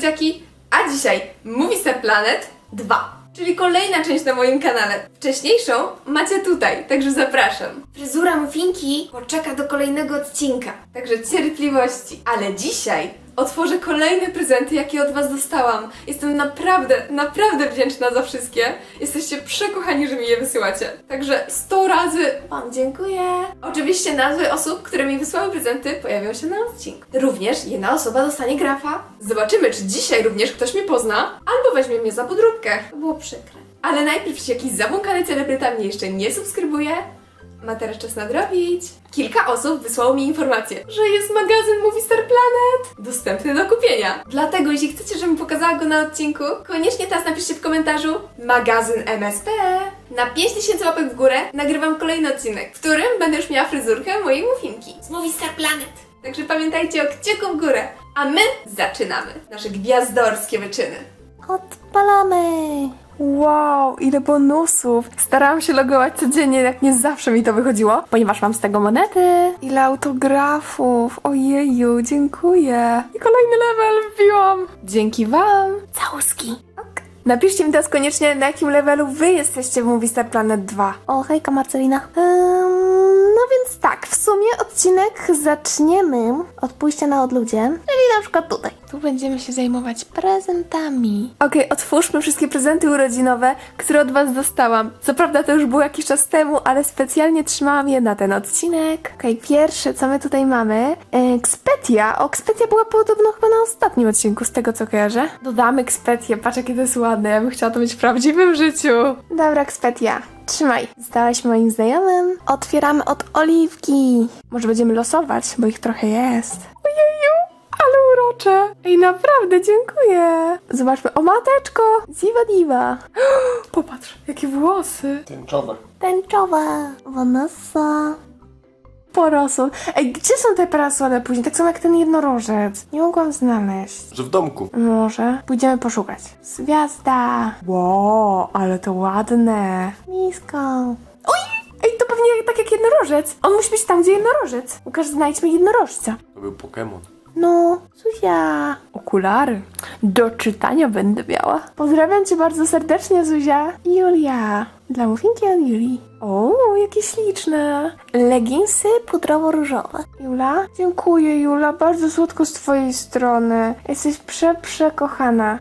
słodziaki, a dzisiaj Star Planet 2, czyli kolejna część na moim kanale. Wcześniejszą macie tutaj, także zapraszam. Fryzura Muffinki poczeka do kolejnego odcinka, także cierpliwości. Ale dzisiaj otworzę kolejne prezenty, jakie od Was dostałam. Jestem naprawdę, naprawdę wdzięczna za wszystkie. Jesteście przekochani, że mi je wysyłacie. Także 100 razy Wam dziękuję. Oczywiście nazwy osób, które mi wysłały prezenty pojawią się na odcinku. Również jedna osoba dostanie grafa. Zobaczymy, czy dzisiaj również ktoś mnie pozna, albo weźmie mnie za podróbkę. To było przykre. Ale najpierw, jeśli jakiś zabłąkany celebryta mnie jeszcze nie subskrybuje, ma teraz czas nadrobić. Kilka osób wysłało mi informację, że jest magazyn Movie Star Planet dostępny do kupienia. Dlatego, jeśli chcecie, żebym pokazała go na odcinku, koniecznie teraz napiszcie w komentarzu magazyn MSP. Na 5000 łapek w górę nagrywam kolejny odcinek, w którym będę już miała fryzurkę mojej muffinki z Movie Star Planet. Także pamiętajcie o kciuku w górę. A my zaczynamy nasze gwiazdorskie wyczyny. Odpalamy! Wow, ile bonusów! Starałam się logować codziennie, jak nie zawsze mi to wychodziło, ponieważ mam z tego monety. Ile autografów! Ojeju, dziękuję! I kolejny level wbiłam! Dzięki wam! Całuski! Napiszcie mi teraz koniecznie, na jakim levelu wy jesteście w Movie Star Planet 2. O, hejka Marcelina. Ym, no więc tak, w sumie odcinek zaczniemy od pójścia na odludzie, czyli na przykład tutaj. Tu będziemy się zajmować Prezentami. Okej, otwórzmy wszystkie prezenty urodzinowe, które od Was dostałam. Co prawda to już było jakiś czas temu, ale specjalnie trzymałam je na ten odcinek. Okej, pierwsze, co my tutaj mamy? Expedia. O, Expedia była podobno chyba na ostatnim odcinku, z tego co kojarzę. Dodamy Expedię, patrz jakie to jest ładne, ja bym chciała to mieć w prawdziwym życiu. Dobra, Expedia. Trzymaj. Zdałaś moim znajomym. Otwieramy od oliwki. Może będziemy losować, bo ich trochę jest. Ojeju, ale urocze. Ej, naprawdę, dziękuję. Zobaczmy. O, mateczko. Ziwa diwa. Popatrz, jakie włosy. Tęczowe. Tęczowa. Vanessa. Porosły. Ej, gdzie są te parasole później? Tak samo jak ten jednorożec. Nie mogłam znaleźć. Że w domku. Może pójdziemy poszukać. Gwiazda. Wow, ale to ładne. Misko. Ej, to pewnie tak jak jednorożec. On musi być tam, gdzie jednorożec. Łukasz, znajdźmy jednorożca. To był Pokémon. No, Zuzia. Okulary. Do czytania będę miała. Pozdrawiam cię bardzo serdecznie, Zuzia. Julia. Dla mufinki od Julii. O, jakie śliczne. Leginsy Pudrowo-różowe. Jula? Dziękuję, Jula. Bardzo słodko z twojej strony. Jesteś prze, przekochana.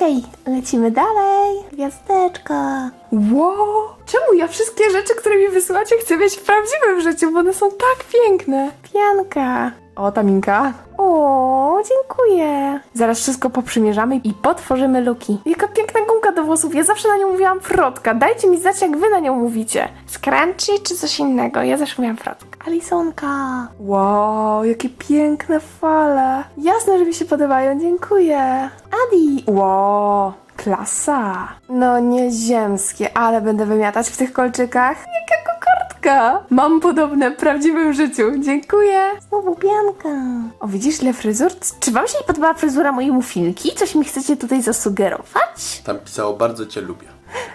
Okej, lecimy dalej. Gwiazdeczka. Wow! Czemu ja wszystkie rzeczy, które mi wysyłacie, chcę mieć w prawdziwym życiu, bo one są tak piękne. Pianka. O, taminka. O, dziękuję. Zaraz wszystko poprzymierzamy i potworzymy luki. Jaka piękna gumka do włosów. Ja zawsze na nią mówiłam frotka. Dajcie mi znać, jak wy na nią mówicie. Scrunchy czy coś innego? Ja zawsze mówiłam frotka. Alisonka. Wow, jakie piękne fale. Jasne, że mi się podobają, dziękuję. Adi. Wow, klasa. No nieziemskie, ale będę wymiatać w tych kolczykach. Jaka kokardka. Mam podobne w prawdziwym życiu, dziękuję. Znowu pianka. O, widzisz ile fryzur? Czy wam się nie podoba fryzura mojej mufilki? Coś mi chcecie tutaj zasugerować? Tam pisało bardzo cię lubię.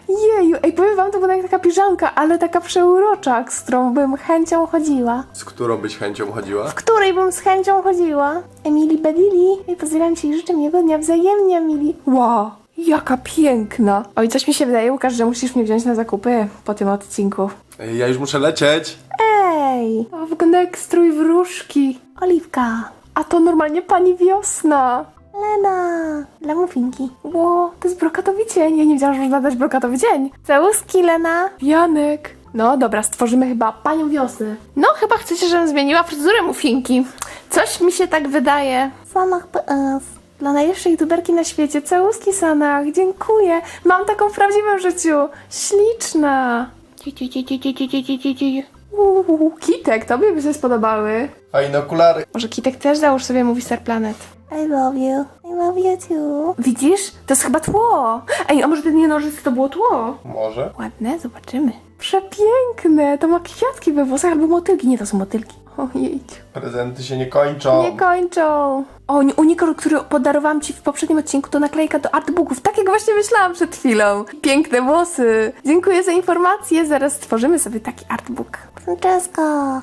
Jeju, ej, powiem wam, to była jak taka piżamka, ale taka przeurocza, z którą bym chęcią chodziła. Z którą byś chęcią chodziła? w której bym z chęcią chodziła. Emily Bedili. I pozdrawiam cię i życzę miłego dnia wzajemnie, Emily. Wow, jaka piękna. Oj, coś mi się wydaje, Łukasz, że musisz mnie wziąć na zakupy po tym odcinku. Ej, Ja już muszę lecieć. Ej, to wygląda jak strój wróżki. Oliwka. A to normalnie pani wiosna. Lena. Dla mufinki. Ło, to jest brokatowy dzień. Ja nie wiedziałam, że można dać brokatowy dzień. Całuski, Lena. Janek. No dobra, stworzymy chyba panią wiosnę. No, chyba chcecie, żebym zmieniła fryzurę mufinki. Coś mi się tak wydaje. Sanach PS. Dla najlepszej youtuberki na świecie. Całuski Sanach, dziękuję. Mam taką w prawdziwym życiu. Śliczna. Ci, ci, ci, ci, ci, ci, ci, ci, ci, ci. Uuu, Kitek, tobie by się spodobały. Fajne okulary. Może Kitek też załóż sobie Movie Star Planet. I love you. I love you too. Widzisz? To jest chyba tło. Ej, a może ten jednożyc to było tło? Może? Ładne, zobaczymy. Przepiękne, to ma kwiatki we włosach albo motylki. Nie, to są motylki. Ojej. Prezenty się nie kończą. Nie kończą. O, ni- unikor, który podarowałam ci w poprzednim odcinku, to naklejka do artbooków. Tak jak właśnie myślałam przed chwilą. Piękne włosy. Dziękuję za informację. Zaraz stworzymy sobie taki artbook. Francesco.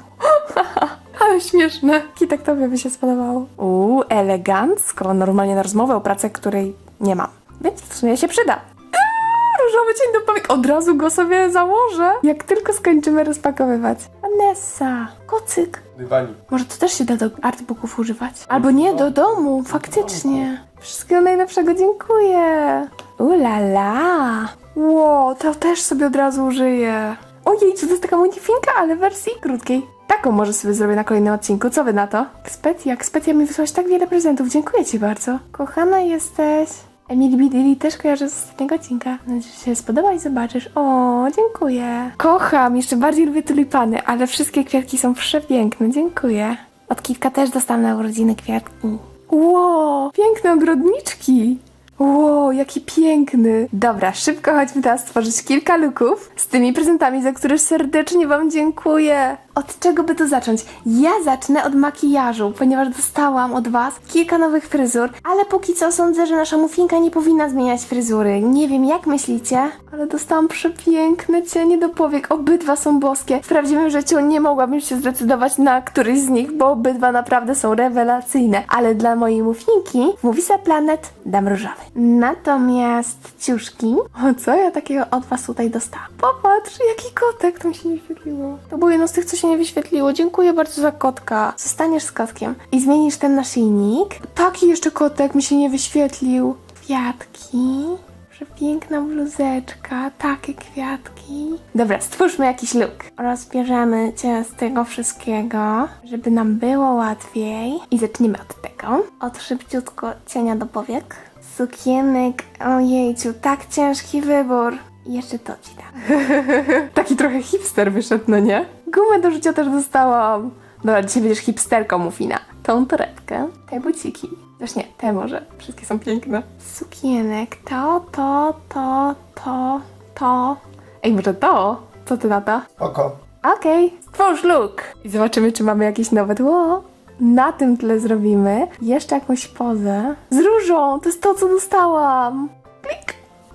Ale śmieszne. Kitek tobie by się spodobało. Uuu, elegancko. Normalnie na rozmowę o pracę, której nie mam. Więc w sumie się przyda. Eee, Różowy cień do powiek. Od razu go sobie założę. Jak tylko skończymy rozpakowywać. Vanessa. Kocyk. Dywani. Może to też się da do artbooków używać. Albo nie, do domu, faktycznie. Wszystkiego najlepszego, dziękuję. Ulala. Ło, to też sobie od razu użyję. Ojej, to jest taka monifinka, ale w wersji krótkiej. Taką może sobie zrobię na kolejnym odcinku. Co wy na to? Ekspetia, Ekspetia mi wysłałaś tak wiele prezentów. Dziękuję ci bardzo. Kochana jesteś. Emily Bidili też kojarzę z ostatniego odcinka. Mam nadzieję, że się spodoba i zobaczysz. O, dziękuję. Kocham, jeszcze bardziej lubię tulipany, ale wszystkie kwiatki są przepiękne. Dziękuję. Od Kitka też dostałam na urodziny kwiatki. Ło, piękne ogrodniczki. Ło, jaki piękny. Dobra, szybko chodźmy teraz stworzyć kilka luków z tymi prezentami, za które serdecznie Wam dziękuję. Od czego by to zacząć? Ja zacznę od makijażu, ponieważ dostałam od Was kilka nowych fryzur, ale póki co sądzę, że nasza mufinka nie powinna zmieniać fryzury. Nie wiem, jak myślicie? Ale dostałam przepiękne cienie do powiek, obydwa są boskie. W prawdziwym życiu nie mogłabym się zdecydować na któryś z nich, bo obydwa naprawdę są rewelacyjne. Ale dla mojej mufinki, Movisa Planet, dam różowy. Natomiast ciuszki, o co ja takiego od Was tutaj dostałam? Popatrz, jaki kotek, to mi się nie wyświetliło. To był jedno z tych, co się nie wyświetliło. Dziękuję bardzo za kotka. Zostaniesz z kotkiem i zmienisz ten naszyjnik. Taki jeszcze kotek mi się nie wyświetlił. Kwiatki. Przepiękna bluzeczka, takie kwiatki. Dobra, stwórzmy jakiś look. Rozbierzemy cię z tego wszystkiego, żeby nam było łatwiej. I zaczniemy od tego. Od szybciutko cienia do powiek. Sukienek, ojejciu, tak ciężki wybór. Jeszcze to ci dam. Taki trochę hipster wyszedł, no nie? Gumę do życia też dostałam. Dobra, dzisiaj będziesz hipsterką, Mufina. Tą torebkę, te buciki. Zresztą nie, te może. Wszystkie są piękne. Sukienek, to, to, to, to, to. Ej, może to? Co ty na to? Oko. Okej, stwórz look. I zobaczymy, czy mamy jakieś nowe tło. Na tym tle zrobimy jeszcze jakąś pozę. Z różą, to jest to, co dostałam. Klik.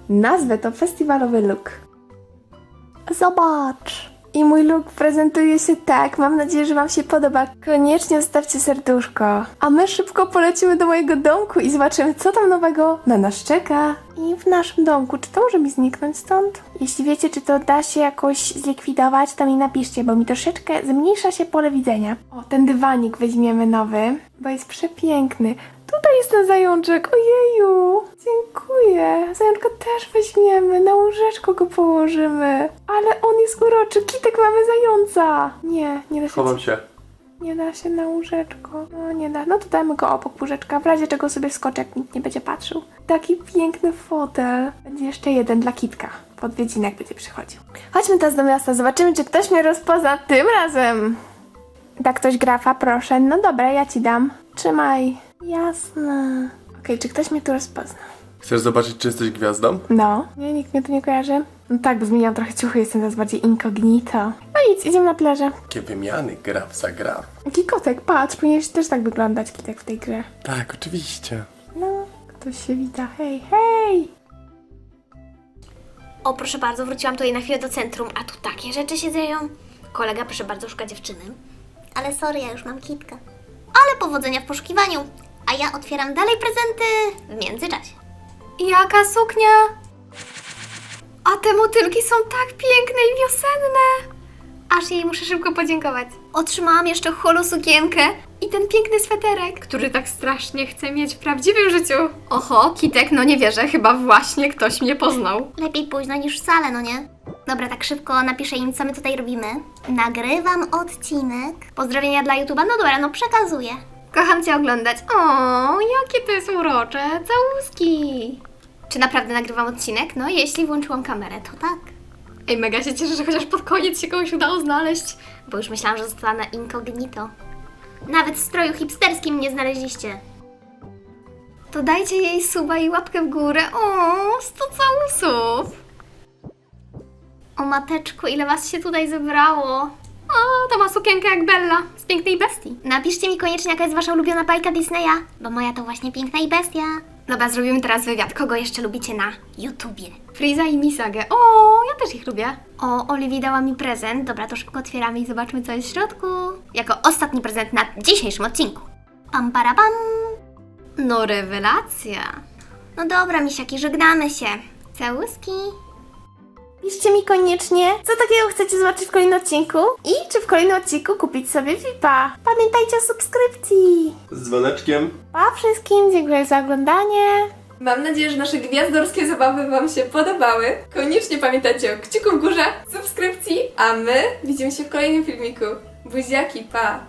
Nazwę to festiwalowy look. Zobacz. I mój look prezentuje się tak. Mam nadzieję, że Wam się podoba. Koniecznie zostawcie serduszko. A my szybko polecimy do mojego domku i zobaczymy, co tam nowego na nas czeka. I w naszym domku. Czy to może mi zniknąć stąd? Jeśli wiecie, czy to da się jakoś zlikwidować, to mi napiszcie, bo mi troszeczkę zmniejsza się pole widzenia. O, ten dywanik weźmiemy nowy, bo jest przepiękny. Tutaj jest ten zajączek, ojeju! Dziękuję. Zajączka też weźmiemy, na łóżeczko go położymy. Ale on jest uroczy, kitek mamy zająca! Nie, nie da się... Chowam się. Nie da się na łóżeczko. No nie da. No to dajmy go obok łóżeczka, w razie czego sobie skoczę, jak nikt nie będzie patrzył. Taki piękny fotel. Będzie jeszcze jeden dla kitka. W odwiedzinek będzie przychodził. Chodźmy teraz do miasta, zobaczymy, czy ktoś mnie rozpozna tym razem. Da ktoś grafa, proszę. No dobra, ja ci dam. Trzymaj. Jasne. Okej, czy ktoś mnie tu rozpozna? Chcesz zobaczyć, czy jesteś gwiazdą? No. Nie, nikt mnie tu nie kojarzy. No tak, bo zmieniłam trochę ciuchy, jestem teraz bardziej incognito. Nic, idziemy na plażę. Jakie wymiany, graf za gra. Jaki kotek, patrz, powinieneś też tak wyglądać, kitek w tej grze. Tak, oczywiście. No, ktoś się wita. Hej, hej! O, proszę bardzo, wróciłam tutaj na chwilę do centrum, a tu takie rzeczy się dzieją. Kolega, proszę bardzo, szuka dziewczyny. Ale sorry, ja już mam kitkę. Ale powodzenia w poszukiwaniu. A ja otwieram dalej prezenty w międzyczasie. Jaka suknia? A te motylki są tak piękne i wiosenne. Aż jej muszę szybko podziękować. Otrzymałam jeszcze holo sukienkę i ten piękny sweterek, który tak strasznie chcę mieć w prawdziwym życiu. Oho, Kitek, no nie wierzę, chyba właśnie ktoś mnie poznał. Lepiej późno niż wcale, no nie? Dobra, tak szybko napiszę im, co my tutaj robimy. Nagrywam odcinek. Pozdrowienia dla YouTube'a. No dobra, no przekazuję. Kocham Cię oglądać. O, jakie to jest urocze. Całuski. Czy naprawdę nagrywam odcinek? No, jeśli włączyłam kamerę, to tak. Ej, mega się cieszę, że chociaż pod koniec się kogoś udało znaleźć. Bo już myślałam, że zostanę incognito. Nawet w stroju hipsterskim mnie znaleźliście. To dajcie jej suba i łapkę w górę. O, 100 całusów. O mateczku, ile was się tutaj zebrało. O, to ma sukienkę jak Bella z Pięknej Bestii. Napiszcie mi koniecznie, jaka jest wasza ulubiona bajka Disneya, bo moja to właśnie Piękna i Bestia. Dobra, zrobimy teraz wywiad. Kogo jeszcze lubicie na YouTubie? Friza i Misagę. O, ja też ich lubię. O, Oliwii dała mi prezent. Dobra, to szybko otwieramy i zobaczmy, co jest w środku. Jako ostatni prezent na dzisiejszym odcinku. Pam, para, pam. No rewelacja. No dobra, misiaki, żegnamy się. Całuski. Piszcie mi koniecznie, co takiego chcecie zobaczyć w kolejnym odcinku i czy w kolejnym odcinku kupić sobie VIPa. Pamiętajcie o subskrypcji. Z dzwoneczkiem. Pa wszystkim, dziękuję za oglądanie. Mam nadzieję, że nasze gwiazdorskie zabawy Wam się podobały. Koniecznie pamiętajcie o kciuku w górze, subskrypcji, a my widzimy się w kolejnym filmiku. Buziaki, pa!